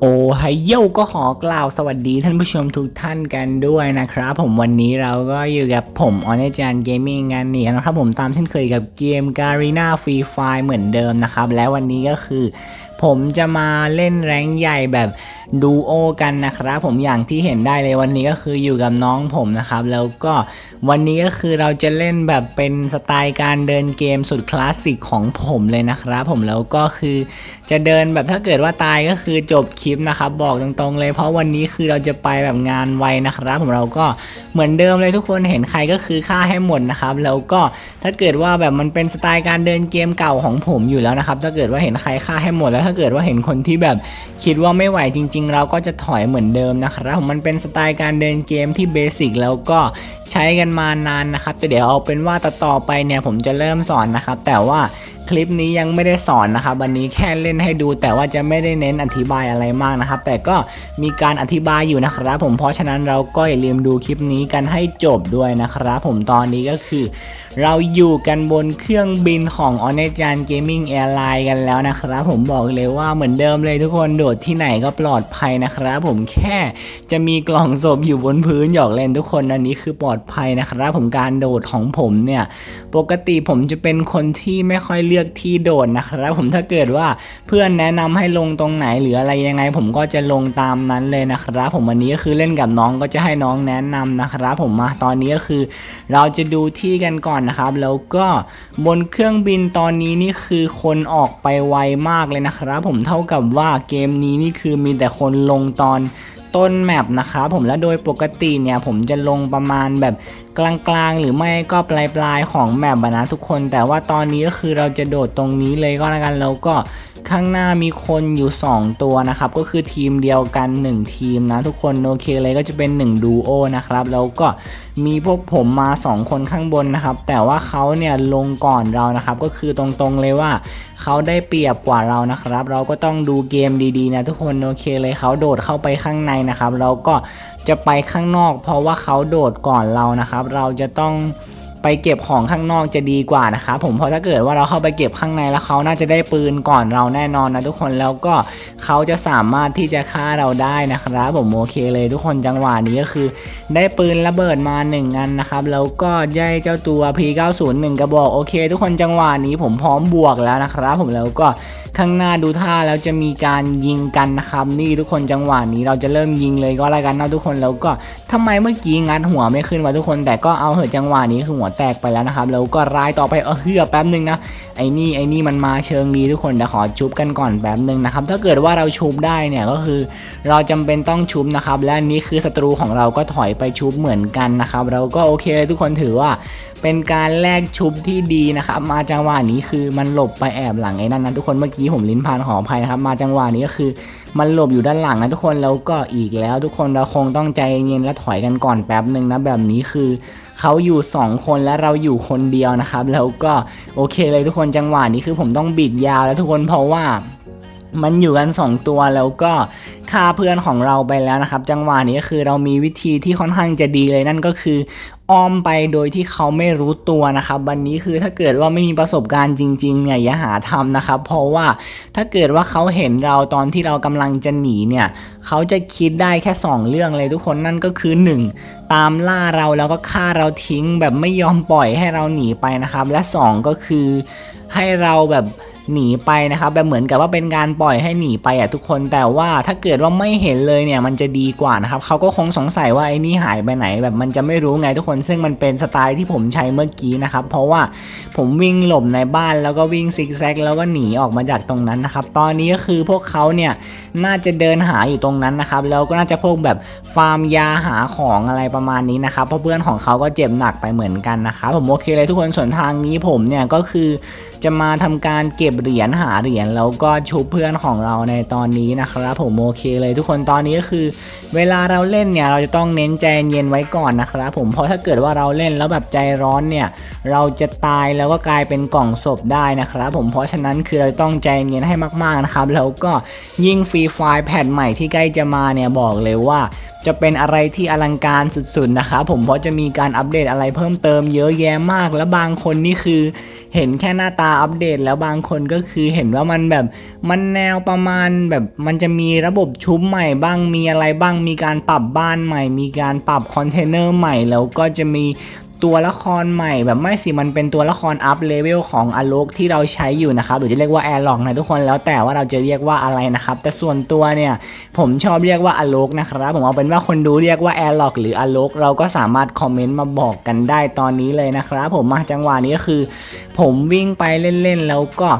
โอไฮโยก็ขอกล่าวสวัสดีท่านผู้ชมทุกท่านกันด้วยนะครับ ผมวันนี้เราก็อยู่กับผมออนจานเกมมิ่งงานนี้นะครับผมตามเช่นเคยกับเกมการีนาฟรีไฟเหมือนเดิมนะครับ และวันนี้ก็คือผมจะมาเล่นแรงใหญ่แบบดูโอกันนะครับ ผมอย่างที่เห็นได้เลยวันนี้ก็คืออยู่กับน้องผมนะครับ แล้วก็วันนี้ก็คือเราจะเล่นแบบเป็นสไตล์การเดินเกมสุดคลาสสิกของผมเลยนะครับ ผมแล้วก็คือจะเดินแบบถ้าเกิดว่าตายก็คือจบคลิปนะครับ บอกตรงๆเลย เพราะวันนี้คือเราจะไปแบบงานไวนะครับ ผมเราก็เหมือนเดิมเลยทุกคนเห็นใครก็คือฆ่าให้หมดนะครับแล้วก็ถ้าเกิดว่าแบบมันเป็นสไตล์การเดินเกมเก่าของผมอยู่แล้วนะครับ ถ้าเกิดว่าเห็นใครฆ่าให้หมดแล้วถ้าเกิดว่าเห็นคนที่แบบคิดว่าไม่ไหวจริง ๆ เราก็จะถอยเหมือนเดิมนะครับผมมันเป็นสไตล์การเดินเกมที่เบสิกแล้วก็ใช้กันมานานนะครับแต่เดี๋ยวเอาเป็นว่าต่อไปเนี่ยผมจะเริ่มสอนนะครับ แต่ว่าคลิปนี้ยังไม่ได้สอนนะครับวันนี้แค่เล่นให้ดู แต่ว่าจะไม่ได้เน้นอธิบายอะไรมากนะครับ แต่ก็มีการอธิบายอยู่นะครับผมเพราะฉะนั้นเราก็อย่าลืมดูคลิปนี้กันให้จบด้วยนะครับผมตอนนี้ก็คือ เราอยู่กันบนเครื่องบินของ o n e j a n Gaming Airline กันแล้วนะครับ ผมบอกเลยว่าเหมือนเดิมเลยทุกคนโดดที่ไหนก็ปลอดภัยนะครับ ผมแค่จะมีกล่องศพอยู่บนพื้นหยอกเล่นทุกคนอันนี้คือปลอดภัยนะครับ ผมการโดดของผมเนี่ย ปกติผมจะเป็นคนที่ไม่ค่อยเลือกที่โดดนะครับ ผมถ้าเกิดว่าเพื่อนแนะนำให้ลงตรงไหนหรืออะไรยังไง ผมก็จะลงตามนั้นเลยนะครับ ผมวันนี้ก็คือเล่นกับน้องก็จะให้น้องแนะนำนะครับ ผมมาตอนนี้ก็คือ เราจะดูที่กันก่อนนะครับ แล้วก็บนเครื่องบินตอนนี้นี่คือคนออกไปไวมากเลยนะครับ ผมเท่ากับว่าเกมนี้นี่คือมีแต่คนลงตอนต้นแมปนะครับผมและโดยปกติเนี่ยผมจะลงประมาณแบบกลางๆ หรือไม่ก็ปลายๆของแมปนะทุกคน แต่ว่าตอนนี้ก็คือเราจะโดดตรงนี้เลยก็แล้วกันแล้วก็ ข้างหน้ามีคนอยู่ 2 ตัวนะครับ ก็คือทีมเดียวกัน 1 ทีมนะทุกคนโอเคเลยก็จะเป็น1ดูโอนะครับแล้วก็มีพวกผมมา 2 คนข้างบนนะครับ แต่ว่าเขาเนี่ยลงก่อนเรานะครับ ก็คือตรงๆเลยว่าเขาได้เปรียบกว่าเรานะครับ เราก็ต้องดูเกมดีๆนะทุกคนโอเคเลยเขาโดดเข้าไปข้างในนะครับเราก็จะไปข้างนอก เพราะว่าเขาโดดก่อนเรานะครับ เราจะต้อง ไปเก็บของข้างนอกจะดีกว่านะครับผมเพราะถ้าเกิดว่าเราเข้าไปเก็บข้างในแล้วเขาน่าจะได้ปืนก่อนเราแน่นอนนะทุกคนแล้วก็เขาจะสามารถที่จะฆ่าเราได้นะครับผมโอเคเลยทุกคนจังหวะนี้ก็คือ ได้ปืนระเบิดมา1อันนะครับแล้วก็ได้เจ้าตัว P90 1 กระบอกโอเค ทุกคนจังหวะนี้ผมพร้อมบวกแล้วนะครับผมแล้วก็ข้างหน้าดูท่าแล้วจะมีการยิงกันนะครับนี่ทุกคนจังหวะนี้เราจะเริ่มยิงเลยก็แล้วกันนะทุกคนแล้วก็ทำไมเมื่อกี้งัดหัวไม่ขึ้นวะทุกคน แต่ก็เอาเหอะจังหวะนี้คือหัวแตกไปแล้วนะครับ แล้วก็รายต่อไปเออเฮือแป๊บนึงนะไอ้นี่ไอ้นี่มันมาเชิงดีทุกคนเดี๋ยวขอชุบกันก่อนแป๊บนึงนะครับ ถ้าเกิดว่าเราชุบได้เนี่ยก็คือ เราจำเป็นต้องชุบนะครับ และนี้คือศัตรูของเราก็ถอยไปชุบเหมือนกันนะครับ เราก็โอเคเลยทุกคนถือว่าเป็นการแลกชุบที่ดีนะครับ มาจังหวะนี้คือมันหลบไปแอบหลังไอ้นั่นนะทุกคนเมื่อกี้ผมลิ้นพันขออภัยนะครับ มาจังหวะนี้ก็คือมันหลบอยู่ด้านหลังนะทุกคนแล้วก็อีกแล้ว ทุกคนเราคงต้องใจเย็นและถอยกันก่อนแป๊บหนึ่งนะแบบนี้คือ เขาอยู่ 2 คนและเราอยู่คนเดียวนะครับ แล้วก็โอเคเลยทุกคนจังหวะนี้คือผมต้องบิดยาวแล้วทุกคนเพราะว่ามันอยู่กัน 2 ตัวแล้วก็ฆ่าเพื่อนของเราไปแล้วนะครับ จังหวะนี้ก็คือเรามีวิธีที่ค่อนข้างจะดีเลยนั่นก็คือ อ้อมไปโดยที่เขาไม่รู้ตัวนะครับวันนี้คือถ้าเกิดว่าไม่มีประสบการณ์จริงๆเนี่ยอย่าหาทำนะครับ เพราะว่าถ้าเกิดว่าเขาเห็นเราตอนที่เรากำลังจะหนีเนี่ยเขาจะคิดได้แค่ 2 เรื่องเลยทุกคนนั่นก็คือ 1. ตามล่าเราแล้วก็ฆ่าเราทิ้งแบบไม่ยอมปล่อยให้เราหนีไปนะครับ และ 2 ก็คือให้เราแบบ หนีไปนะครับแบบเหมือนกับว่าเป็นการปล่อยให้หนีไปอะทุกคนแต่ว่าถ้าเกิดว่าไม่เห็นเลยเนี่ยมันจะดีกว่านะครับเขาก็คงสงสัยว่าไอ้นี่หายไปไหน แบบมันจะไม่รู้ไงทุกคนซึ่งมันเป็นสไตล์ที่ผมใช้เมื่อกี้นะครับเพราะว่าผมวิ่งหลบในบ้านแล้วก็วิ่งซิกแซกแล้วก็หนีออกมาจากตรงนั้นนะครับตอนนี้ก็คือพวกเขาเนี่ยน่าจะเดินหาอยู่ตรงนั้นนะครับแล้วก็น่าจะพวกแบบฟาร์มยาหาของอะไรประมาณนี้นะครับเพราะเพื่อนของเขาก็เจ็บหนักไปเหมือนกันนะครับผมโอเคเลยทุกคนส่วนทางนี้ผมเนี่ยก็คือ จะมาทำการเก็บเหรียญหาเหรียญแล้วก็ชุบเพื่อนของเราในตอนนี้นะครับผมโอเคเลยทุกคนตอนนี้ก็คือ เวลาเราเล่นเนี่ยเราจะต้องเน้นใจเย็นไว้ก่อนนะครับผมเพราะถ้าเกิดว่าเราเล่นแล้วแบบใจร้อนเนี่ยเราจะตายแล้วก็กลายเป็นกล่องศพได้นะครับผมเพราะฉะนั้นคือเราต้องใจเย็นให้มากๆนะครับแล้วก็ยิ่งฟรีไฟล์แผ่นใหม่ที่ใกล้จะมาเนี่ยบอกเลยว่าจะเป็นอะไรที่อลังการสุดๆนะครับผมเพราะจะมีการอัปเดตอะไรเพิ่มเติมเยอะแยะมาก และบางคนนี่คือ เห็นแค่หน้าตาอัปเดตแล้วบางคนก็คือเห็นว่ามันแบบมันแนวประมาณแบบมันจะมีระบบชุบใหม่บ้างมีอะไรบ้างมีการปรับบ้านใหม่ มีการปรับคอนเทนเนอร์ใหม่แล้วก็จะมีตัวละครใหม่แบบไม่สิมันเป็นตัวละครอัพเลเวลของอโลกที่เราใช้อยู่นะครับหรือจะเรียกว่าแอร์ล็อกนะทุกคนแล้วแต่ว่าเราจะเรียกว่าอะไรนะครับ แต่ส่วนตัวเนี่ย ผมชอบเรียกว่าอโลกนะครับ ผมเอาเป็นว่าคนดูเรียกว่าแอร์ล็อกหรืออโลกเราก็สามารถคอมเมนต์มาบอกกันได้ตอนนี้เลยนะครับผมมาจังหวะนี้ก็คือ ผมวิ่งไปเล่นๆ แล้วก็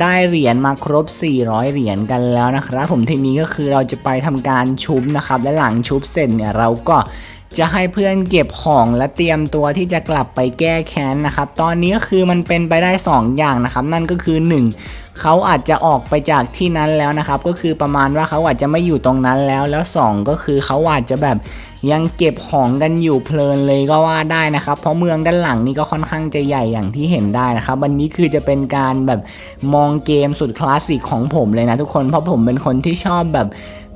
ได้เหรียญมาครบ 400 เหรียญกันแล้วนะครับ ผมทีนี้ก็คือเราจะไปทำการชุบนะครับ และหลังชุบเสร็จเนี่ยเราก็จะให้เพื่อนเก็บของและเตรียมตัวที่จะกลับไปแก้แค้นนะครับ ตอนนี้ก็คือมันเป็นไปได้ 2 อย่างนะครับ นั่นก็คือ 1 เขาอาจจะออกไปจากที่นั้นแล้วนะครับ ก็คือประมาณว่าเขาอาจจะไม่อยู่ตรงนั้นแล้ว แล้ว 2 ก็คือเขาอาจจะแบบยังเก็บของกันอยู่เพลินเลยก็ว่าได้นะครับ เพราะเมืองด้านหลังนี่ก็ค่อนข้างจะใหญ่อย่างที่เห็นได้นะครับวันนี้คือจะเป็นการแบบมองเกมสุดคลาสสิกของผมเลยนะทุกคนเพราะผมเป็นคนที่ชอบแบบ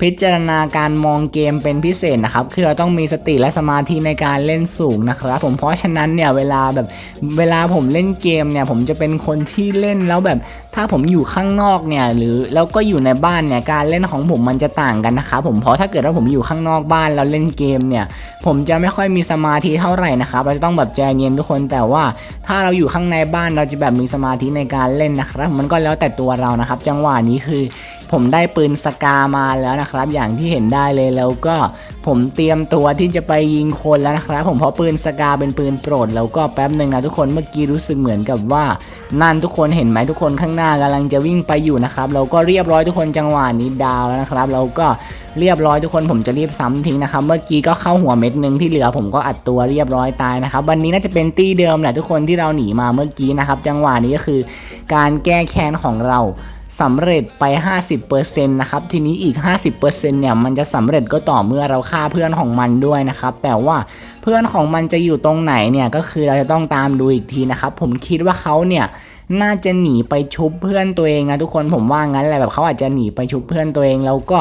พิจารณาการมองเกมเป็นพิเศษนะครับ คือเราต้องมีสติและสมาธิในการเล่นสูงนะครับ ผมเพราะฉะนั้นเนี่ยเวลาแบบเวลาผมเล่นเกมเนี่ยผมจะเป็นคนที่เล่นแล้วแบบถ้าผมอยู่ข้างนอกเนี่ยหรือแล้วก็อยู่ในบ้านเนี่ยการเล่นของผมมันจะต่างกันนะครับผมเพราะถ้าเกิดว่าผมอยู่ข้างนอกบ้านแล้วเล่นเกมเนี่ยผมจะไม่ค่อยมีสมาธิเท่าไหร่นะครับเราจะต้องแบบใจเย็นทุกคนแต่ว่า ถ้าเราอยู่ข้างในบ้านเราจะแบบมีสมาธิในการเล่นนะครับมันก็แล้วแต่ตัวเรานะครับ จังหวะนี้คือ ผมได้ปืนสกามาแล้วนะครับ อย่างที่เห็นได้เลยแล้วก็ผมเตรียมตัวที่จะไปยิงคนแล้วนะครับ ผมเพราะปืนสกาเป็นปืนโปรด แล้วก็แป๊บหนึ่งนะทุกคนเมื่อกี้รู้สึกเหมือนกับว่านั่นทุกคนเห็นไหมทุกคนข้างหน้ากำลังจะวิ่งไปอยู่นะครับเราก็เรียบร้อยทุกคนจังหวะนี้ดาวแล้วนะครับ เราก็เรียบร้อยทุกคนผมจะรีบซ้ำทิ้งนะครับ เมื่อกี้ก็เข้าหัวเม็ดหนึ่งที่เหลือผมก็อัดตัวเรียบร้อยตายนะครับ วันนี้น่าจะเป็นตี้เดิมแหละทุกคนที่เราหนีมาเมื่อกี้นะครับ จังหวะนี้ก็คือการแก้แค้นของเรา สำเร็จไป 50%นะครับทีนี้อีก 50%เนี่ยมันจะสำเร็จก็ต่อเมื่อเราฆ่าเพื่อนของมันด้วยนะครับแต่ว่าเพื่อนของมันจะอยู่ตรงไหนเนี่ยก็คือเราจะต้องตามดูอีกทีนะครับผมคิดว่าเขาเนี่ยน่าจะหนีไปชุบเพื่อนตัวเองนะทุกคนผมว่างั้นแหละแบบเขาอาจจะหนีไปชุบเพื่อนตัวเองแล้วก็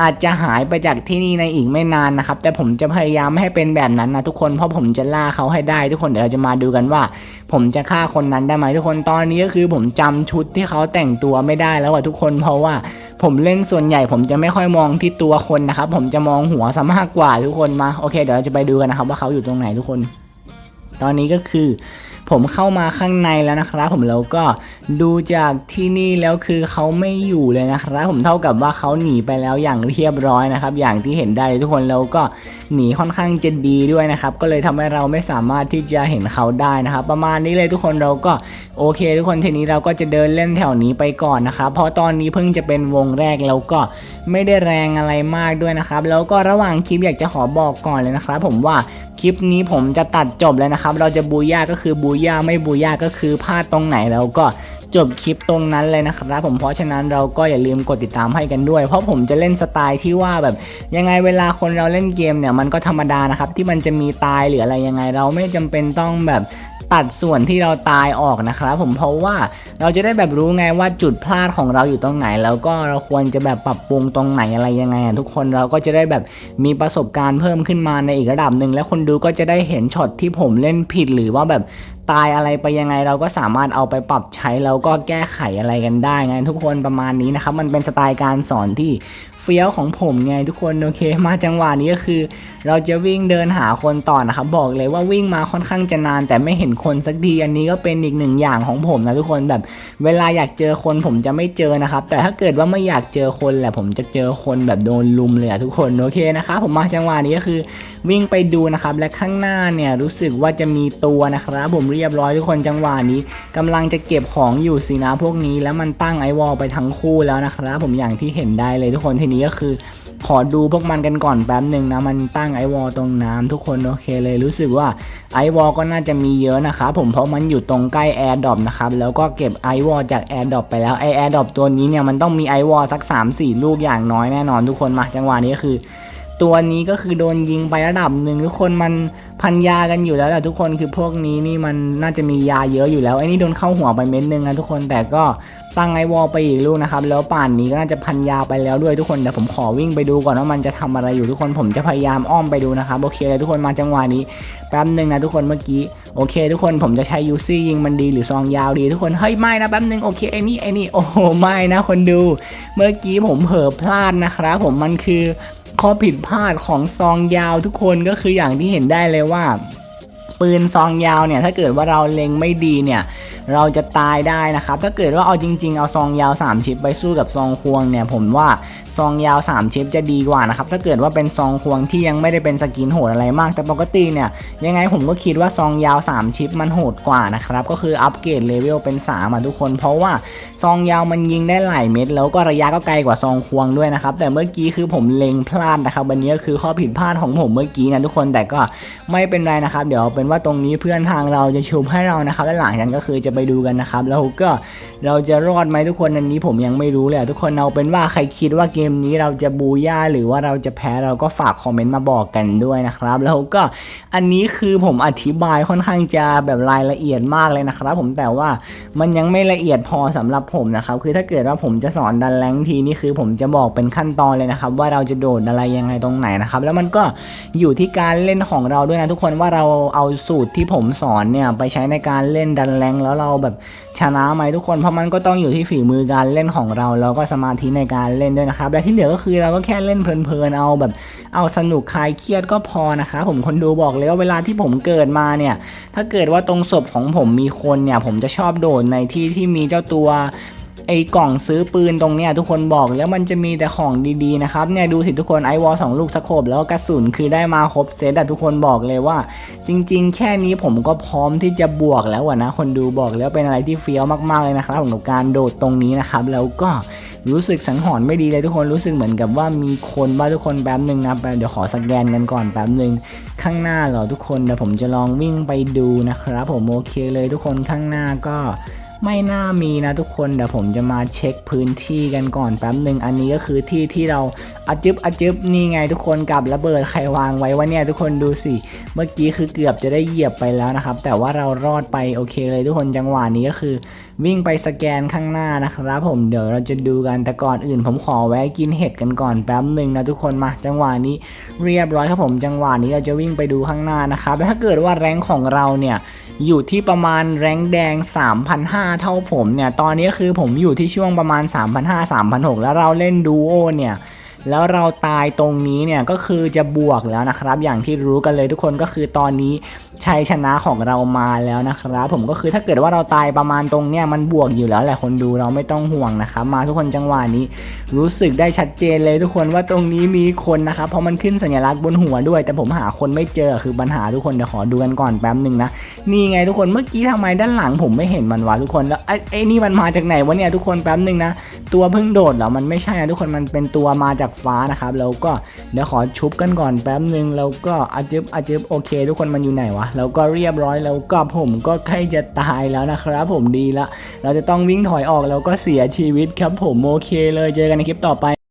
อาจจะหายไปจากที่นี่ในอีกไม่นานนะครับ แต่ผมจะพยายามไม่ให้เป็นแบบนั้นนะทุกคนเพราะผมจะล่าเขาให้ได้ ทุกคนเดี๋ยวเราจะมาดูกันว่า ผมจะฆ่าคนนั้นได้ไหมทุกคนตอนนี้ก็คือผมจำชุดที่เขาแต่งตัวไม่ได้แล้วอะทุกคนเพราะว่าผมเล่นส่วนใหญ่ผมจะไม่ค่อยมองที่ตัวคนนะครับผมจะมองหัวซะมากกว่าทุกคนมาโอเค เดี๋ยวเราจะไปดูกันนะครับว่าเขาอยู่ตรงไหนทุกคน ตอนนี้ก็คือ ผมเข้ามาข้างในแล้วนะครับผมแล้วก็ดูจากที่นี่แล้วคือเขาไม่อยู่เลยนะครับ ผมเท่ากับว่าเขาหนีไปแล้วอย่างเรียบร้อยนะครับ อย่างที่เห็นได้ทุกคนแล้วก็หนีค่อนข้างจะดีด้วยนะครับ ก็เลยทำให้เราไม่สามารถที่จะเห็นเขาได้นะครับ ประมาณนี้เลยทุกคนเราก็โอเค ทุกคนทีนี้เราก็จะเดินเล่นแถวนี้ไปก่อนนะครับ เพราะตอนนี้เพิ่งจะเป็นวงแรกแล้วก็ไม่ได้แรงอะไรมากด้วยนะครับ แล้วก็ระหว่างคลิปอยากจะขอบอกก่อนเลยนะครับ ผมว่าคลิปนี้ผมจะตัดจบแล้วนะครับ เราจะบูย่าก็คือบูย่าไม่บูย่าก็คือพลาดตรงไหนแล้วก็ จบคลิปตรงนั้นเลยนะครับผมเพราะฉะนั้นเราก็อย่าลืมกดติดตามให้กันด้วย เพราะผมจะเล่นสไตล์ที่ว่าแบบยังไงเวลาคนเราเล่นเกมเนี่ยมันก็ธรรมดานะครับที่มันจะมีตายหรืออะไรยังไง เราไม่จำเป็นต้องแบบตัดส่วนที่เราตายออกนะครับผมเพราะว่าเราจะได้แบบรู้ไงว่าจุดพลาดของเราอยู่ตรงไหน แล้วก็เราควรจะแบบปรับปรุงตรงไหนอะไรยังไงอะทุกคนเราก็จะได้แบบมีประสบการณ์เพิ่มขึ้นมาในอีกระดับหนึ่งแล้วคนดูก็จะได้เห็นช็อตที่ผมเล่นผิดหรือว่าแบบ ตายอะไรไปยังไงเราก็สามารถเอาไปปรับใช้แล้วก็แก้ไขอะไรกันได้ไงทุกคนประมาณนี้นะครับมันเป็นสไตล์การสอนที่ ฟี้ยวของผมไงทุกคนโอเค มาจังหวะนี้ก็คือ เราจะวิ่งเดินหาคนต่อนะครับบอกเลยว่าวิ่งมาค่อนข้างจะนาน แต่ไม่เห็นคนสักทีอันนี้ก็เป็นอีกหนึ่งอย่างของผมนะทุกคนแบบ เวลาอยากเจอคนผมจะไม่เจอนะครับ แต่ถ้าเกิดว่าไม่อยากเจอคนแหละผมจะเจอคนแบบโดนลุมเลยอะทุกคนโอเคนะครับผมมาจังหวะนี้ก็คือ วิ่งไปดูนะครับและข้างหน้าเนี่ยรู้สึกว่าจะมีตัวนะครับผมเรียบร้อยทุกคนจังหวะนี้กำลังจะเก็บของอยู่สินะพวกนี้ แล้วมันตั้งไอวอลไปทั้งคู่แล้วนะครับผมอย่างที่เห็นได้เลยทุกคนทีนี้ก็คือ ขอดูพวกมันกันก่อนแป๊บหนึ่งนะมันตั้งไอวอลตรงน้ำทุกคนโอเคเลยรู้สึกว่าไอวอลก็น่าจะมีเยอะนะครับผมเพราะมันอยู่ตรงใกล้แอร์ดรอปนะครับแล้วก็เก็บไอวอลจากแอร์ดรอปไปแล้วไอแอร์ดรอปตัวนี้เนี่ยมันต้องมีไอวอลสัก 3-4 ลูกอย่างน้อยแน่นอนทุกคนมาจังหวะนี้ก็คือ ตัวนี้ก็คือโดนยิงไประดับหนึ่งทุกคนมันพันยากันอยู่แล้วแหละทุกคนคือพวกนี้นี่มันน่าจะมียาเยอะอยู่แล้วไอ้นี่โดนเข้าหัวไปเม็ดนึงนะทุกคนแต่ก็ตั้งไอวอลไปอีกลูกนะครับแล้วป่านนี้ก็น่าจะพันยาไปแล้วด้วยทุกคนเดี๋ยวผมขอวิ่งไปดูก่อนว่ามันจะทำอะไรอยู่ทุกคนผมจะพยายามอ้อมไปดูนะครับโอเคเลยทุกคนมาจังหวะนี้แป๊บหนึ่งนะทุกคนเมื่อกี้โอเค ทุกคนผมจะใช้ยูซี่ยิงมันดีหรือซองยาวดี ทุกคนเฮ้ยไม่นะแป๊บหนึ่งโอเคไอ้นี่ไอ้นี่โอ้โหไม่นะคนดู เมื่อกี้ผมเผลอพลาดนะครับผมมันคือ ข้อผิดพลาดของซองยาวทุกคนก็คืออย่างที่เห็นได้เลยว่า ปืนซองยาวเนี่ยถ้าเกิดว่าเราเล็งไม่ดีเนี่ยเราจะตายได้นะครับถ้าเกิดว่าเอาจริง ๆ เอาซองยาว 3 ชิปไปสู้กับซองควงเนี่ยผมว่าซองยาว 3 ชิปจะดีกว่านะครับถ้าเกิดว่าเป็นซองควงที่ยังไม่ได้เป็นสกินโหดอะไรมาก แต่ปกติเนี่ยยังไงผมก็คิดว่าซองยาว 3 ชิปมันโหดกว่านะครับก็คืออัปเกรดเลเวลเป็น3มาทุกคน เพราะว่าซองยาวมันยิงได้หลายเม็ดแล้วก็ระยะก็ไกลกว่าซองควงด้วยนะครับแต่เมื่อกี้คือผมเล็งพลาดนะครับวันนี้ก็คือข้อผิดพลาดของผมเมื่อกี้นะทุกคนแต่ก็ไม่เป็นไรนะครับ เดี๋ยวเอาเป็นว่าตรงนี้เพื่อนทางเราจะชุบให้เรานะครับและหลังจากนั้นก็คือจะไปดูกันนะครับ แล้วก็เราจะรอดไหมทุกคนอันนี้ผมยังไม่รู้เลยทุกคนเอาเป็นว่าใครคิดว่าเกมนี้เราจะบูย่าหรือว่าเราจะแพ้เราก็ฝากคอมเมนต์มาบอกกันด้วยนะครับ แล้วก็อันนี้คือผมอธิบายค่อนข้างจะแบบรายละเอียดมากเลยนะครับ ผมแต่ว่ามันยังไม่ละเอียดพอสำหรับผมนะครับคือถ้าเกิดว่าผมจะสอนดันแรงทีนี่คือผมจะบอกเป็นขั้นตอนเลยนะครับ ว่าเราจะโดดอะไรยังไงตรงไหนนะครับ แล้วมันก็อยู่ที่การเล่นของเราด้วยนะทุกคนว่าเราเอาสูตรที่ผมสอนเนี่ยไปใช้ในการเล่นดันแรงแล้วเราแบบชนะไหมทุกคน เพราะมันก็ต้องอยู่ที่ฝีมือการเล่นของเรา แล้วก็สมาธิในการเล่นด้วยนะครับ และที่เหลือก็คือเราก็แค่เล่นเพลินๆเอาแบบเอาสนุกคลายเครียดก็พอนะครับผมคนดูบอกเลยว่าเวลาที่ผมเกิดมาเนี่ยถ้าเกิดว่าตรงศพของผมมีคนเนี่ยผมจะชอบโดดในที่ที่มีเจ้าตัวไอ้กล่องซื้อปืนตรงเนี้ยทุกคนบอกแล้วมันจะมีแต่ของดีๆนะครับเนี่ยดูสิทุกคนไอวอลสองลูกสโคบแล้วก็กระสุนคือได้มาครบเซตอะทุกคนบอกเลยว่า จริงๆ แค่นี้ผมก็พร้อมที่จะบวกแล้วนะคนดูบอกแล้วเป็นอะไรที่เฟี้ยวมากๆเลยนะครับผมกับการโดดตรงนี้นะครับ แล้วก็รู้สึกสังหรณ์ไม่ดีเลยทุกคนรู้สึกเหมือนกับว่ามีคนว่าทุกคนแป๊บหนึ่งนะเดี๋ยวขอสแกนกันก่อนแป๊บหนึ่งข้างหน้าเหรอทุกคนเดี๋ยวผมจะลองวิ่งไปดูนะครับผมโอเคเลยทุกคนข้างหน้าก็ ไม่น่ามีนะทุกคนเดี๋ยวผมจะมาเช็คพื้นที่กันก่อนแป๊บหนึ่งอันนี้ก็คือที่ที่เราอาจึบอาจึบนี่ไงทุกคนกับระเบิดใครวางไว้วะเนี่ยทุกคนดูสิ เมื่อกี้คือเกือบจะได้เหยียบไปแล้วนะครับ แต่ว่าเรารอดไปโอเคเลยทุกคนจังหวะนี้ก็คือ วิ่งไปสแกนข้างหน้านะครับ ผมเดี๋ยวเราจะดูกันแต่ก่อนอื่น ผมขอแวะกินเห็ดกันก่อนแป๊บหนึ่งนะทุกคนมาจังหวะนี้เรียบร้อยครับผมจังหวะนี้เราจะวิ่งไปดูข้างหน้านะครับแล้วถ้าเกิดว่าแรงของเราเนี่ย อยู่ที่ประมาณแรงแดง 3,500 เท่าผมเนี่ย ตอนนี้คือผมอยู่ที่ช่วงประมาณ 3,500 3,600 แล้วเราเล่นดูโอเนี่ย แล้วเราตายตรงนี้เนี่ยก็คือจะบวกแล้วนะครับ อย่างที่รู้กันเลยทุกคนก็คือตอนนี้ชัยชนะของเรามาแล้วนะครับผมก็คือถ้าเกิดว่าเราตายประมาณตรงเนี้ยมันบวกอยู่แล้วแหละคนดูเราไม่ต้องห่วงนะครับมาทุกคนจังหวะนี้ รู้สึกได้ชัดเจนเลยทุกคนว่าตรงนี้มีคนนะครับเพราะมันขึ้นสัญลักษณ์บนหัวด้วย แต่ผมหาคนไม่เจอคือปัญหาทุกคนเดี๋ยวขอดูกันก่อนแป๊บหนึ่งนะนี่ไงทุกคนเมื่อกี้ทำไมด้านหลังผมไม่เห็นมันวะทุกคนแล้วไอ้ไอ้นี่มันมาจากไหนวะเนี่ยทุกคนแป๊บหนึ่งนะตัวเพิ่งโดดเหรอมันไม่ใช่นะทุกคนมันเป็นตัวมาจากฟ้านะครับแล้วก็เดี๋ยวขอชุบกันก่อนแป๊บหนึ่งแล้วก็อาจึบอาจึบโอเค ทุกคนมันอยู่ไหนวะแล้วก็เรียบร้อยแล้วก็ผมก็ใกล้จะตายแล้วนะครับ ผมดีละ เราจะต้องวิ่งถอยออกแล้วก็เสียชีวิตครับผมโอเคเลยเจอกันในคลิปต่อไป